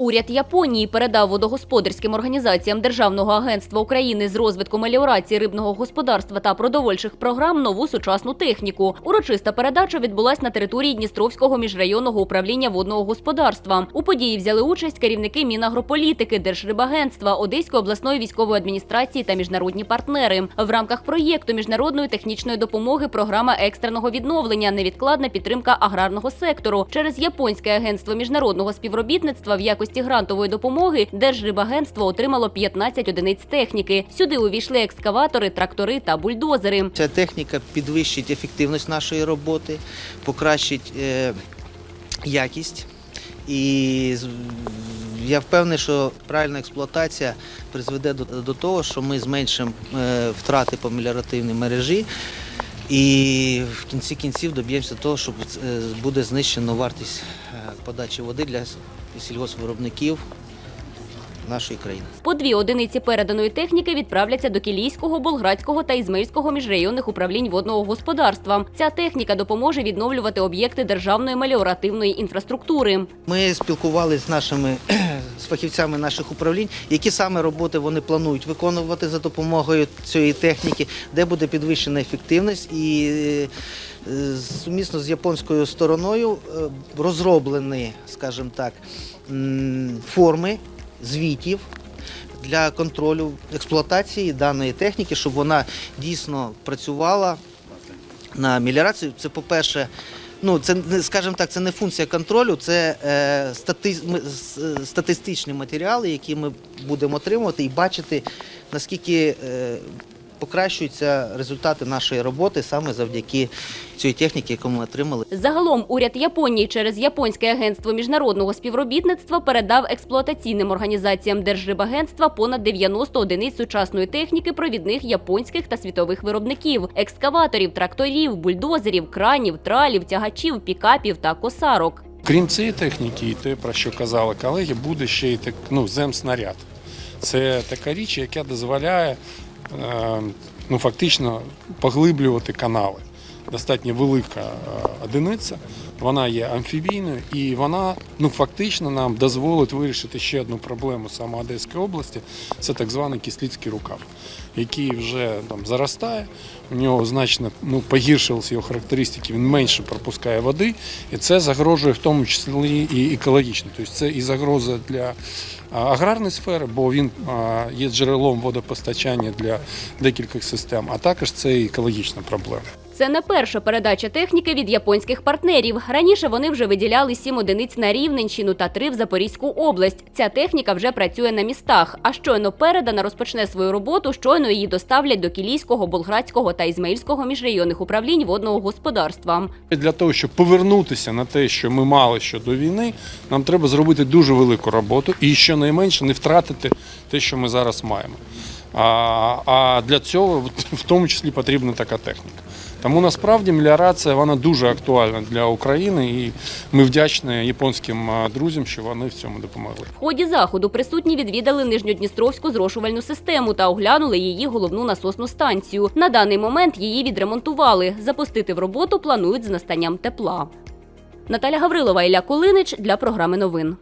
Уряд Японії передав водогосподарським організаціям Державного агентства України з розвитку меліорації рибного господарства та продовольчих програм нову сучасну техніку. Урочиста передача відбулась на території Дністровського міжрайонного управління водного господарства. У події взяли участь керівники Мінагрополітики, Держрибагентства, Одеської обласної військової адміністрації та міжнародні партнери. В рамках проєкту міжнародної технічної допомоги програма екстреного відновлення, невідкладна підтримка аграрного сектору через японське агентство міжнародного співробітництва в якості грантової допомоги Держрибагентство отримало 15 одиниць техніки. Сюди увійшли екскаватори, трактори та бульдозери. Ця техніка підвищить ефективність нашої роботи, покращить е, якість. І я впевнений, що правильна експлуатація призведе до, до того, що ми зменшимо е, втрати по меліоративній мережі. І в кінці кінців доб'ємося того, що е, буде знищено вартість е, подачі води для сільгоспвиробників нашої країни. По дві одиниці переданої техніки відправляться до Кілійського, Болградського та Ізмаїльського міжрайонних управлінь водного господарства. Ця техніка допоможе відновлювати об'єкти державної меліоративної інфраструктури. Ми спілкувалися з нашими з фахівцями наших управлінь, які саме роботи вони планують виконувати за допомогою цієї техніки, де буде підвищена ефективність і е, сумісно з японською стороною е, розроблені, скажімо так, форми звітів. Для контролю експлуатації даної техніки, щоб вона дійсно працювала на меліорацію. Це, по-перше, ну це скажімо так, це не функція контролю, це е, стати, статистичні матеріали, які ми будемо отримувати і бачити, наскільки е, покращуються результати нашої роботи саме завдяки цій техніці, яку ми отримали. Загалом уряд Японії через японське агентство міжнародного співробітництва передав експлуатаційним організаціям Держрибагентства понад 90 одиниць сучасної техніки провідних японських та світових виробників: екскаваторів, тракторів, бульдозерів, кранів, тралів, тягачів, пікапів та косарок. Крім цієї техніки, і те, про що казали колеги, буде ще й так, ну, земснаряд. Це така річ, яка дозволяє ну, фактично поглиблювати канали. Достатньо велика е, одиниця, вона є амфібійною і вона ну, фактично нам дозволить вирішити ще одну проблему саме Одеської області це так званий кислицький рукав, який вже там заростає, у нього значно ну, погіршилися його характеристики, він менше пропускає води, і це загрожує в тому числі і екологічно. Тобто це і загроза для аграрної сфери, бо він є джерелом водопостачання для декількох систем, а також це і екологічна проблема. Це не перша передача техніки від японських партнерів. Раніше вони вже виділяли сім одиниць на Рівненщину та три в Запорізьку область. Ця техніка вже працює на містах. А щойно передана розпочне свою роботу, щойно її доставлять до Кілійського, Болградського та Ізмаїльського міжрайонних управлінь водного господарства. Для того, щоб повернутися на те, що ми мали ще до війни, нам треба зробити дуже велику роботу і щонайменше не втратити те, що ми зараз маємо. А, а для цього в тому числі потрібна така техніка. Тому насправді меліорація вона дуже актуальна для України, і ми вдячні японським друзям, що вони в цьому допомогли. В ході заходу присутні відвідали Нижньодністровську зрошувальну систему та оглянули її головну насосну станцію. На даний момент її відремонтували. Запустити в роботу планують з настанням тепла. Наталя Гаврилова, Ілля Кулинич для програми новин.